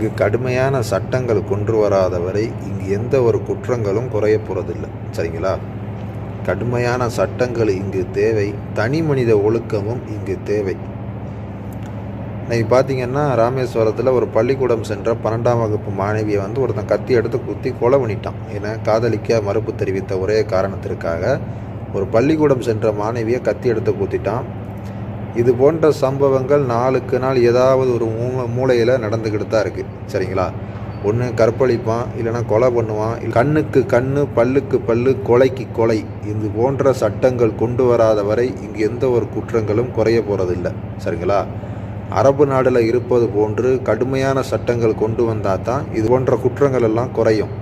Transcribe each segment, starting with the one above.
இங்கு கடுமையான சட்டங்கள் கொண்டு வராத வரை இங்கு எந்த ஒரு குற்றங்களும் குறைய போகிறதில்ல சரிங்களா? கடுமையான சட்டங்கள் இங்கு தேவை. தனி மனித ஒழுக்கமும் இங்கு தேவை. இன்னைக்கு பார்த்தீங்கன்னா ராமேஸ்வரத்தில் ஒரு பள்ளிக்கூடம் சென்ற பன்னெண்டாம் வகுப்பு மாணவியை வந்து ஒருத்தன் கத்தி எடுத்து குத்தி கொலை பண்ணிட்டான். ஏன்னா காதலிக்க மறுப்பு தெரிவித்த ஒரே காரணத்திற்காக ஒரு பள்ளிக்கூடம் சென்ற மாணவியை கத்தி எடுத்து குத்திட்டான். இது போன்ற சம்பவங்கள் நாளுக்கு நாள் ஏதாவது ஒரு மூ மூலையில் நடந்துக்கிட்டு தான் இருக்குது சரிங்களா? ஒன்று கற்பழிப்பான் இல்லைன்னா கொலை பண்ணுவான் கண்ணுக்கு கண் பல்லுக்கு பல்லு கொலைக்கு கொலை. இது போன்ற சட்டங்கள் கொண்டு வராத வரை இங்கே எந்த ஒரு குற்றங்களும் குறைய போகிறதில்ல சரிங்களா? அரபு நாடில் இருப்பது போன்று கடுமையான சட்டங்கள் கொண்டு வந்தால் தான் இது போன்ற குற்றங்கள் எல்லாம் குறையும்.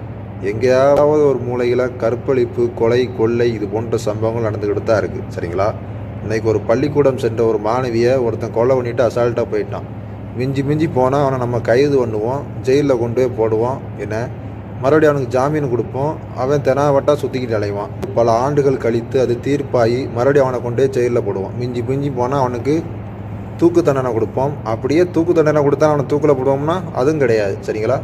எங்கேயாவது ஒரு மூலையில் கற்பழிப்பு கொலை கொள்ளை இது போன்ற சம்பவங்கள் நடந்துக்கிட்டு தான் இருக்குது சரிங்களா? இன்றைக்கி ஒரு பள்ளிக்கூடம் சென்ற ஒரு மாணவியை ஒருத்தன் கொலை பண்ணிட்டு அசால்ட்டாக போயிட்டான். மிஞ்சி மிஞ்சி போனால் அவனை நம்ம கைது பண்ணுவோம் ஜெயிலில் கொண்டு போய் போடுவோம் என்ன மறுபடியும் அவனுக்கு ஜாமீன் கொடுப்போம். அவன் தெனாவட்டா சுற்றிக்கிட்டு அலைவான். பல ஆண்டுகள் கழித்து அது தீர்ப்பாகி மறுபடியும் அவனை கொண்டு போய் ஜெயிலில் போடுவோம் மிஞ்சி மிஞ்சி போனால் அவனுக்கு தூக்கு தண்டனை கொடுப்போம். அப்படியே தூக்கு தண்டனை கொடுத்தா அவனை தூக்கில் போடுவோம்னா அதுவும் கிடையாது சரிங்களா?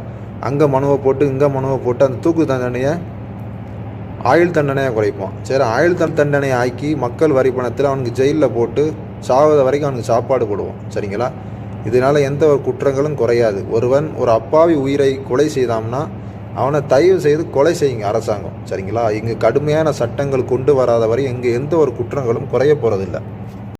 அங்கே மனுவை போட்டு இங்கே மனுவை போட்டு அந்த தூக்கு தண்டனையை ஆயுள் தண்டனையை குறைப்போம் சரி ஆயுள் தன் தண்டனையை ஆக்கி மக்கள் வரி பணத்தில் அவனுக்கு ஜெயிலில் போட்டு சாவத வரைக்கும் அவனுக்கு சாப்பாடு போடுவோம் சரிங்களா? இதனால் எந்த ஒரு குற்றங்களும் குறையாது. ஒருவன் ஒரு அப்பாவி உயிரை கொலை செய்தான்னா அவனை தயவு செய்து கொலை செய்யுங்க அரசாங்கம். சரிங்களா? இங்கே கடுமையான சட்டங்கள் கொண்டு வராத வரை இங்கே எந்த ஒரு குற்றங்களும் குறைய போகிறதில்ல